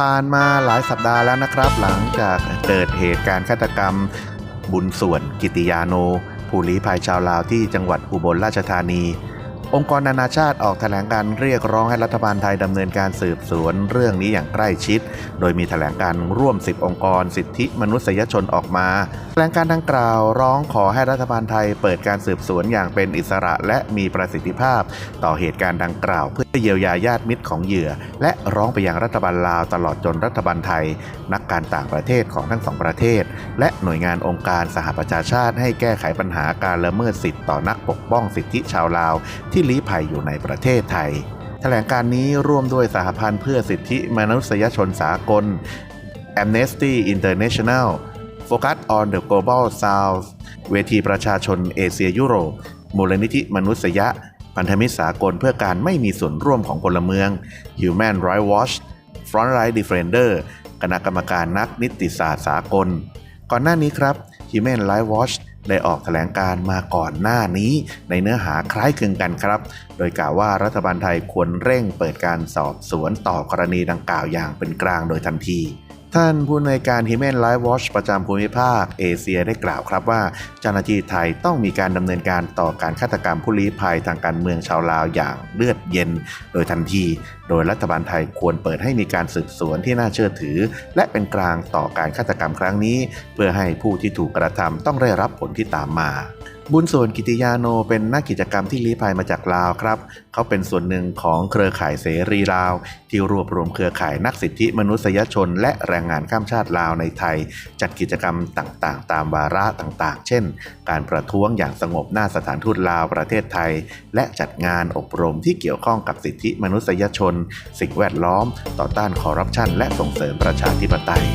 ผ่านมาหลายสัปดาห์แล้วนะครับ หลังจากเกิดเหตุการณ์ฆาตกรรมบุญส่วนกิติยาโน ผู้ลี้ภัยชาวลาวที่จังหวัดอุบลราชธานี องค์กรนานาชาติออกแถลงการเรียกร้องให้รัฐบาลไทยดำเนินการสืบสวนเรื่องนี้อย่างใกล้ชิด โดยมีแถลงการร่วม 10 องค์กร สิทธิมนุษยชนออกมา แถลงการดังกล่าวร้องขอให้รัฐบาลไทยเปิดการสืบสวนอย่างเป็นอิสระและมีประสิทธิภาพ ต่อเหตุการณ์ดังกล่าวเพื่อ เยียวยาญาติมิตรของเหยื่อ และร้องไปยังรัฐบาลลาวตลอดจนรัฐบาลไทย นักการต่างประเทศของทั้งสองประเทศ และหน่วยงานองค์การสหประชาชาติให้แก้ไขปัญหาการละเมิดสิทธิต่อนักปกป้องสิทธิชาวลาว ที่ลี้ภัยอยู่ในประเทศไทย แถลงการนี้ร่วมด้วยสหพันธ์เพื่อสิทธิมนุษยชนสากล Amnesty International Focus on the Global South เวทีประชาชนเอเชียยุโรปมูลนิธิมนุษยะ พันธมิตรสากลเพื่อการไม่มีส่วนร่วมของพลเมือง Human Rights Watch Frontline Defender คณะกรรมการนักนิติศาสตร์สากล ก่อนหน้านี้ครับ Human Rights Watch ได้ออกแถลงการมาก่อนหน้านี้ในเนื้อหาคล้ายคลึงกันครับ โดยกล่าวว่ารัฐบาลไทยควรเร่งเปิดการสอบสวนต่อกรณีดังกล่าวอย่างเป็นกลางโดยทันที ท่านผู้อำนวยการ Human Rights Watch ประจำภูมิภาคเอเชียได้กล่าวครับว่า เจ้าหน้าที่ไทยต้องมีการดำเนินการต่อการฆาตกรรมผู้ลี้ภัยทางการเมืองชาวลาวอย่างเลือดเย็น โดยทันที โดยรัฐบาลไทยควรเปิดให้มีการสืบสวนที่น่าเชื่อถือ และเป็นกลางต่อการฆาตกรรมครั้งนี้ เพื่อให้ผู้ที่ถูกกระทำต้องได้รับผลที่ตามมา บุญส่วนกิติยาโนเป็นนักกิจกรรมที่ลี้ภัยมาจากลาวครับ เขาเป็นส่วนหนึ่งของเครือข่ายเสรีลาว ที่รวบรวมเครือข่ายนักสิทธิมนุษยชน และแรงงานข้ามชาติลาวในไทย จัดกิจกรรมต่างๆ ตามวาระต่างๆ เช่น การประท้วงอย่างสงบหน้าสถานทูตลาวประเทศไทย และจัดงานอบรมที่เกี่ยวข้องกับสิทธิมนุษยชน สิ่งแวดล้อม ต่อต้านคอร์รัปชันและส่งเสริมประชาธิปไตย